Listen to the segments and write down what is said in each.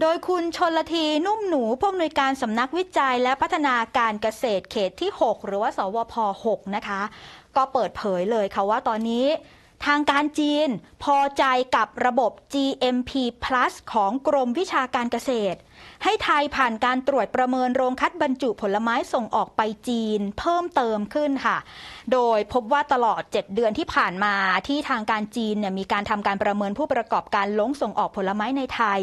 โดยคุณชนละทีนุ่มหนูผู้อำนวยการสำนักวิจัยและพัฒนาการเกษตรเขตที่ 6 หรือว่าสวพ 6 นะคะ ก็เปิดเผยเลยค่ะว่าตอนนี้ ทางการจีนพอใจกับระบบ GMP Plus ของกรมวิชาการเกษตร ให้ไทยผ่านการตรวจประเมินโรงคัดบรรจุผลไม้ส่งออกไปจีนเพิ่มเติมขึ้นค่ะ โดยพบว่าตลอด 7 เดือนที่ผ่านมาที่ทางการจีนเนี่ยมีการทำการประเมินผู้ประกอบการลงส่งออกผลไม้ในไทย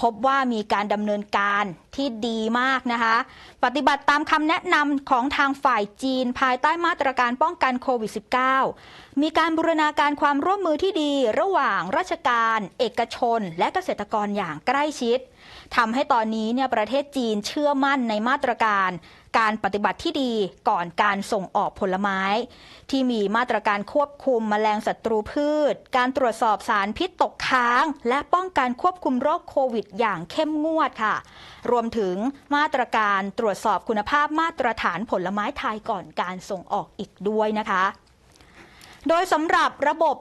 พบว่ามีการดำเนินการที่ดีมากนะคะ ปฏิบัติตามคำแนะนำของทางฝ่ายจีนภายใต้มาตรการป้องกันโควิด -19 มีการบูรณาการการความร่วมมือที่ดีระหว่างราชการ เอกชน และเกษตรกรอย่างใกล้ชิดทำให้ตอนนี้เนี่ยประเทศจีนเชื่อมั่นในมาตรการ การปฏิบัติที่ดีก่อนการส่งออกผลไม้ ที่มีมาตรการควบคุมแมลงศัตรูพืช การตรวจสอบสารพิษตกค้าง และป้องกันควบคุมโรคโควิดอย่างเข้มงวดค่ะ รวมถึงมาตรการตรวจสอบคุณภาพมาตรฐานผลไม้ไทยก่อนการส่งออกอีกด้วยนะคะ โดยสำหรับระบบ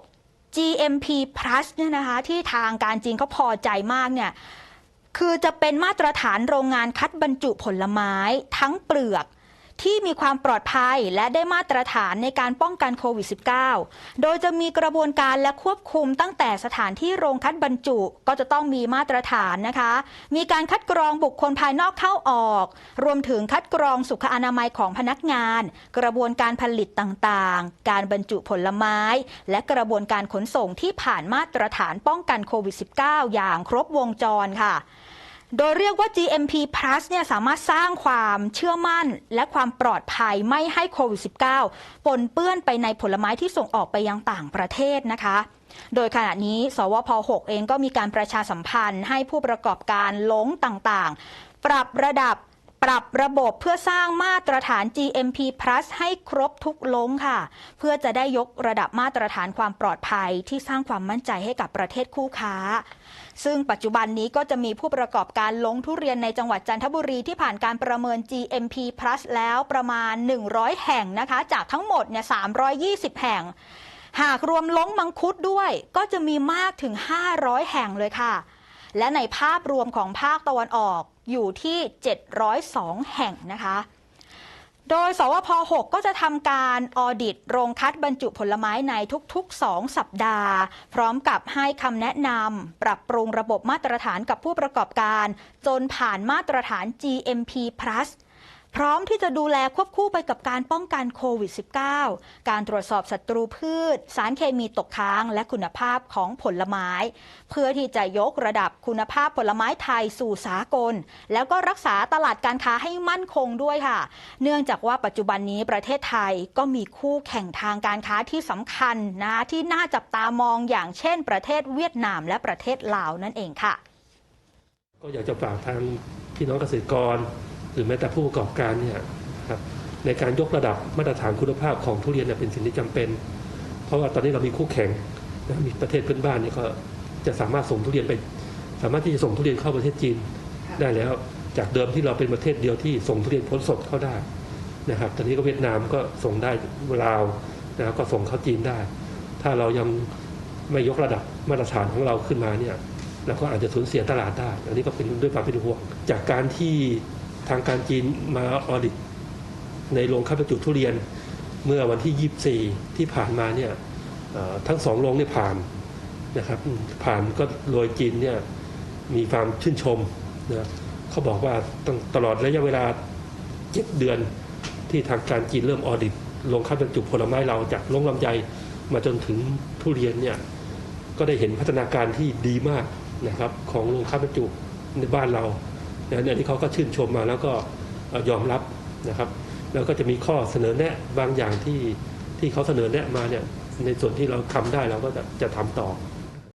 GMP Plus เนี่ยนะคะ ที่ทางการจีนเขาพอใจมากเนี่ยคือจะเป็นมาตรฐานโรงงานคัดบรรจุผลไม้ ทั้งเปลือก ที่มีความปลอดภัยและได้มาตรฐานในการป้องกันโควิด -19 โดยจะมีกระบวนการและควบคุมตั้งแต่สถานที่โรงคัดบรรจุก็จะต้องมีมาตรฐานนะคะ มีการคัดกรองบุคคลภายนอกเข้าออก รวมถึงคัดกรองสุขอนามัยของพนักงาน กระบวนการผลิตต่างๆ การบรรจุผลไม้ และกระบวนการขนส่งที่ผ่านมาตรฐานป้องกันโควิด -19 อย่างครบวงจรค่ะ โดยเรียกว่า GMP Plus เนี่ยสามารถสร้างความเชื่อมั่น และความปลอดภัยไม่ให้โควิด -19 ปนเปื้อนไปในผลไม้ที่ส่งออกไปยังต่างประเทศนะคะ โดยขณะนี้ สวพ 6 เองก็มีการประชาสัมพันธ์ให้ผู้ประกอบการลงต่างๆ ปรับระดับ รับระบบเพื่อสร้างมาตรฐาน GMP Plus ให้ครบทุกลงค่ะ เพื่อจะได้ยกระดับมาตรฐานความปลอดภัยที่สร้างความมั่นใจให้กับประเทศคู่ค้า ซึ่งปัจจุบันนี้ก็จะมีผู้ประกอบการลงทุเรียนในจังหวัดจันทบุรีที่ผ่านการประเมิน GMP Plus แล้วประมาณ 100 แห่งนะคะ จากทั้งหมดเนี่ย320 แห่ง หากรวมลงมังคุดด้วย ก็จะมีมากถึง 500 แห่งเลยค่ะ และในภาพรวมของภาคตะวันออกอยู่ที่ 702 แห่งนะคะ โดยสวพ 6 ก็จะทำการออดิตโรงคัดบรรจุผลไม้ในทุกๆ 2 สัปดาห์ พร้อมกับให้คำแนะนำปรับปรุงระบบมาตรฐานกับผู้ประกอบการ จนผ่านมาตรฐาน GMP Plus พร้อมที่จะดูแลควบคู่ไปกับการป้องกันโควิด -19 การตรวจสอบศัตรูพืช สารเคมีตกค้าง และคุณภาพของผลไม้ เพื่อที่จะยกระดับคุณภาพผลไม้ไทยสู่สากล แล้วก็รักษาตลาดการค้าให้มั่นคงด้วยค่ะ เนื่องจากว่าปัจจุบันนี้ประเทศไทยก็มีคู่แข่งทางการค้าที่สำคัญนะที่น่าจับตามองอย่างเช่น ประเทศเวียดนามและประเทศลาวนั่นเองค่ะ ก็อยากจะฝากทางพี่น้องเกษตรกร รือแม้แต่ผู้ประกอบการเนี่ยครับในการยกระดับมาตรฐานคุณภาพของทุเรียนเนี่ยเป็นสิ่งที่จำเป็น เพราะว่าตอนนี้เรามีคู่แข่งนะมีประเทศเพื่อนบ้านเนี่ยก็จะสามารถส่งทุเรียนไป สามารถที่จะส่งทุเรียนเข้าประเทศจีนได้แล้ว จากเดิมที่เราเป็นประเทศเดียวที่ส่งทุเรียนพ้นสดเข้าได้นะครับ ตอนนี้ก็เวียดนามก็ส่งได้ลาวนะครับก็ส่งเข้าจีนได้ ถ้าเรายังไม่ยกระดับมาตรฐานของเราขึ้นมาเนี่ยแล้วก็อาจจะสูญเสียตลาดได้ อันนี้ก็เป็นด้วยความเป็นห่วง จากการที่ ทางการจีนมาออดิตในโรงคัดบรรจุทุเรียนเมื่อวันที่ 24 ที่ผ่านมาเนี่ยทั้งสองโรงเนี่ยผ่านนะครับผ่านก็โดยจีนเนี่ยมีความชื่นชมนะเขาบอกว่าตั้งตลอดระยะเวลา 7 เดือนที่ทางการจีนเริ่มออดิตโรงคัดบรรจุผลไม้เราจากโรงลำไยมาจนถึงทุเรียนเนี่ยก็ได้เห็นพัฒนาการที่ดีมากนะครับของโรงคัดบรรจุในบ้านเรา นะเนี่ยที่เขาก็ชื่นชมมาแล้วก็ยอมรับนะครับแล้วก็จะมีข้อเสนอแนะบางอย่างที่ที่เขาเสนอแนะมาเนี่ยในส่วนที่เราทำได้เราก็จะจะทำต่อ